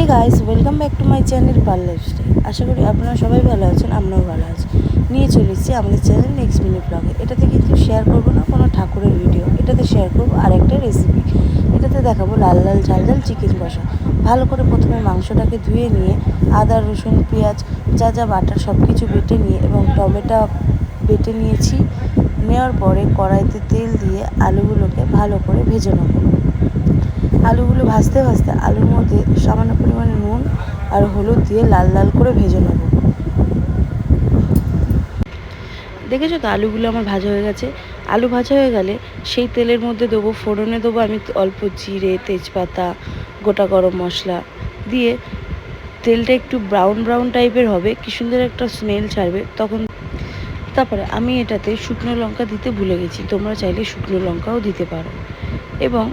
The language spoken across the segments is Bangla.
Hey guys welcome back to my channel parlour আশা করি আপনারা সবাই ভালো আছেন, আমরাও ভালো আছি। নিয়ে চলে এসেছি আমাদের চ্যানেল নেক্সট মিনিট ব্লগে এটাতে কিন্তু শেয়ার করব না, কোনো ঠাকুরের ভিডিও এটাতে শেয়ার করব আরেকটা রেসিপি এটাতে দেখাবো লাল লাল, ঝাল ঝাল চিকেন কষা। ভালো করে প্রথমে মাংসটাকে ধুয়ে নিয়ে, আদা, রসুন, পেঁয়াজ, যা যা বাটার সব কিছু বেটে নিয়ে এবং টমেটো বেটে নিয়েছি। নেওয়ার পরে কড়াইতে তেল দিয়ে আলুগুলোকে ভালো করে ভেজে নেব। আলুগুলো ভাজতে ভাজতে আলুর মধ্যে সামান্য পরিমাণে নুন আর হলুদ দিয়ে লাল লাল করে ভেজে নেব। দেখেছ তো আলুগুলো আমার ভাজা হয়ে গেছে? আলু ভাজা হয়ে গেলে সেই তেলের মধ্যে দেবো, ফোড়নে দেবো আমি অল্প জিরে, তেজপাতা, গোটা গরম মশলা দিয়ে তেলটা একটু ব্রাউন ব্রাউন টাইপের হবে, কি সুন্দর একটা স্মেল ছাড়বে। তখন তারপরে আমি এটাতে শুকনো লঙ্কা দিতে ভুলে গেছি, তোমরা চাইলে শুকনো লঙ্কাও দিতে পারো। এবং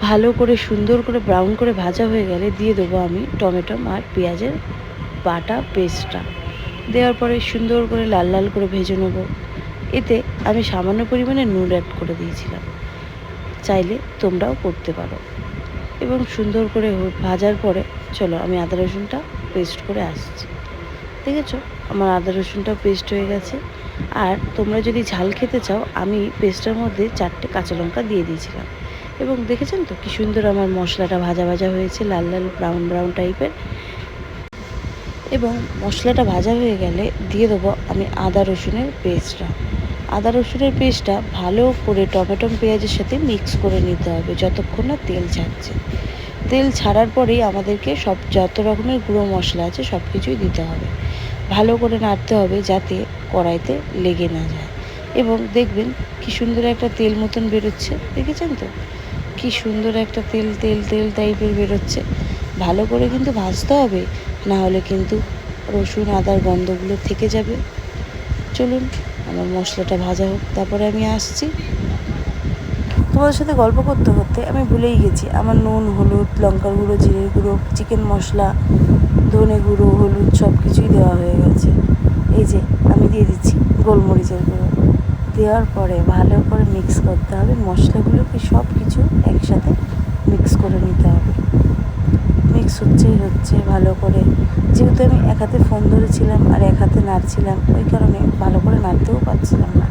ভালো করে, সুন্দর করে ব্রাউন করে ভাজা হয়ে গেলে দিয়ে দেবো আমি টমেটো আর পেঁয়াজের বাটা পেস্টটা দেওয়ার পরে সুন্দর করে লাল লাল করে ভেজে নেব। এতে আমি সামান্য পরিমাণে নুন অ্যাড করে দিয়েছিলাম। চাইলে তোমরাও করতে পারো। এবং সুন্দর করে ভাজার পরে চলো আমি আদা রসুনটা পেস্ট করে আসছি। দেখেছ? আমার আদা রসুনটা পেস্ট হয়ে গেছে। আর তোমরা যদি ঝাল খেতে চাও, আমি পেস্টের মধ্যে চারটে কাঁচা লঙ্কা দিয়ে দিয়েছিলাম। এবং দেখেছেন তো কি সুন্দর আমার মশলাটা ভাজা ভাজা হয়েছে, লাল লাল ব্রাউন ব্রাউন টাইপের এবং মশলাটা ভাজা হয়ে গেলে দিয়ে দেবো আমি আদা রসুনের পেস্টটা আদা রসুনের পেস্টটা ভালো করে টমেটো পেঁয়াজের সাথে মিক্স করে নিতে হবে যতক্ষণ না তেল ছাড়ছে। তেল ছাড়ার পরেই আমাদেরকে সব যত রকমের গুঁড়ো মশলা আছে সব কিছুই দিতে হবে। ভালো করে নাড়তে হবে যাতে কড়াইতে লেগে না যায়। এবং দেখবেন কি সুন্দর একটা তেল মতন বেরোচ্ছে, দেখেছেন তো? কি সুন্দর একটা তেল তেল তেল টাইপের বেরোচ্ছে। ভালো করে কিন্তু ভাজতে হবে না হলে কিন্তু রসুন, আদার গন্ধগুলো থেকে যাবে। চলুন, আমার মশলাটা ভাজা হোক, তারপরে আমি আসছি। তোমাদের সাথে গল্প করতে করতে আমি ভুলেই গেছি। আমার নুন, হলুদ, লঙ্কার গুঁড়ো, জিরের গুঁড়ো, চিকেন মশলা, ধনে গুঁড়ো, হলুদ সব কিছুই দেওয়া হয়ে গেছে। এই যে, আমি দিয়ে দিচ্ছি গোলমরিচের গুঁড়ো। দেওয়ার পরে ভালো করে মিক্স করতে হবে। মশলাগুলোকে সব কিছু একসাথে মিক্স করে নিতে হবে। মিক্স হচ্ছেই হচ্ছে ভালো করে। যেহেতু আমি এক হাতে ফোন ধরেছিলাম আর এক হাতে নাড়ছিলাম, ওই কারণে ভালো করে নাড়তেও পারছিলাম না।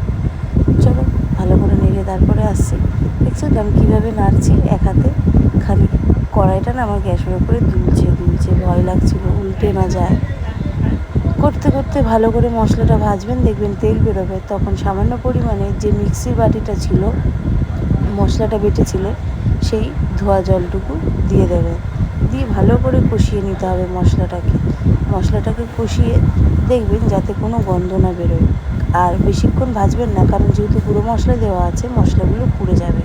চলো ভালো করে নেড়ে তারপরে আসছি। দেখছ আমি কীভাবে নাড়ছি? এক হাতে খালি কড়াইটা না আমার গ্যাসের উপরে দুলছে দুলছে, ভয় লাগছিল, উল্টে না যায়। করতে ভালো করে মশলাটা ভাজবেন, দেখবেন তেল বেরোবে। তখন সামান্য পরিমাণে যে মিক্সির বাটিটা ছিল, মশলাটা বেটেছিলে, সেই ধোয়া জলটুকু দিয়ে দেবেন। দিয়ে ভালো করে কষিয়ে নিতে হবে মশলাটাকে। মশলাটাকে কষিয়ে দেখবেন যাতে কোনো গন্ধ না বেরোয়। আর বেশিক্ষণ ভাজবেন না, কারণ যেহেতু গুঁড়ো মশলা দেওয়া আছে, মশলাগুলো পুড়ে যাবে।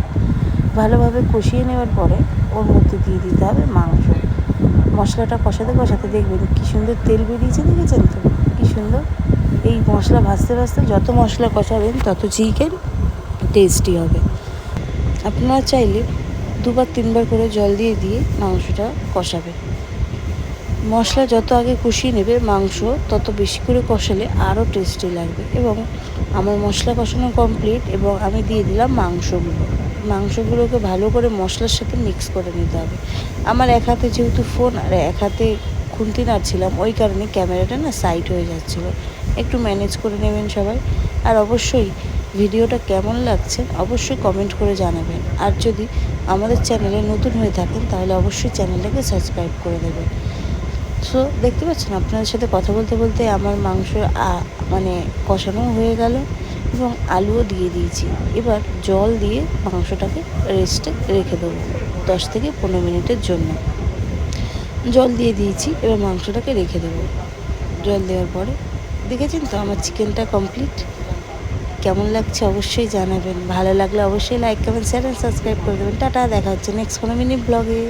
ভালোভাবে কষিয়ে নেওয়ার পরে ওর মধ্যে দিয়ে দিতে হবে মাংস। মশলাটা কষাতে কষাতে দেখবেন কী সুন্দর তেল বেরিয়েছে, দেখেছেন তো? কী সুন্দর? এই মশলা ভাজতে ভাজতে যত মশলা কষাবেন, তত চিকেন টেস্টি হবে। আপনারা চাইলে দুবার, তিনবার করে জল দিয়ে দিয়ে মাংসটা কষাবেন। মশলা যত আগে কষিয়ে নেবে, মাংস তত বেশি করে কষালে আরও টেস্টি লাগবে। এবং আমার মশলা কষানো কমপ্লিট এবং আমি দিয়ে দিলাম মাংসগুলো। মাংসগুলোকে ভালো করে মশলার সাথে মিক্স করে নিতে হবে। আমার এক হাতে যেহেতু ফোন আর এক হাতে খুন্তি নাড়ছিলাম ওই কারণে ক্যামেরাটা না সাইড হয়ে যাচ্ছিল। একটু ম্যানেজ করে নেবেন সবাই। আর অবশ্যই ভিডিওটা কেমন লাগছে অবশ্যই কমেন্ট করে জানাবেন। আর যদি আমাদের চ্যানেলে নতুন হয়ে থাকেন, তাহলে অবশ্যই চ্যানেলটাকে সাবস্ক্রাইব করে দেবেন। সো দেখতে পাচ্ছেন আপনাদের সাথে কথা বলতে বলতে আমার মাংস মানে কষানো হয়ে গেল এবং আলুও দিয়ে দিয়েছি। এবার জল দিয়ে মাংসটাকে রেস্টে রেখে দেবো দশ থেকে পনেরো মিনিটের জন্য। জল দিয়ে দিয়েছি, এবার মাংসটাকে রেখে দেব। জল দেওয়ার পরে, দেখেছেন তো আমার চিকেনটা কমপ্লিট কেমন লাগছে অবশ্যই জানাবেন। ভালো লাগলে অবশ্যই like comment share and subscribe করে দেবেন। টাটা, দেখা হচ্ছে নেক্সট কোনো মিনিট ব্লগে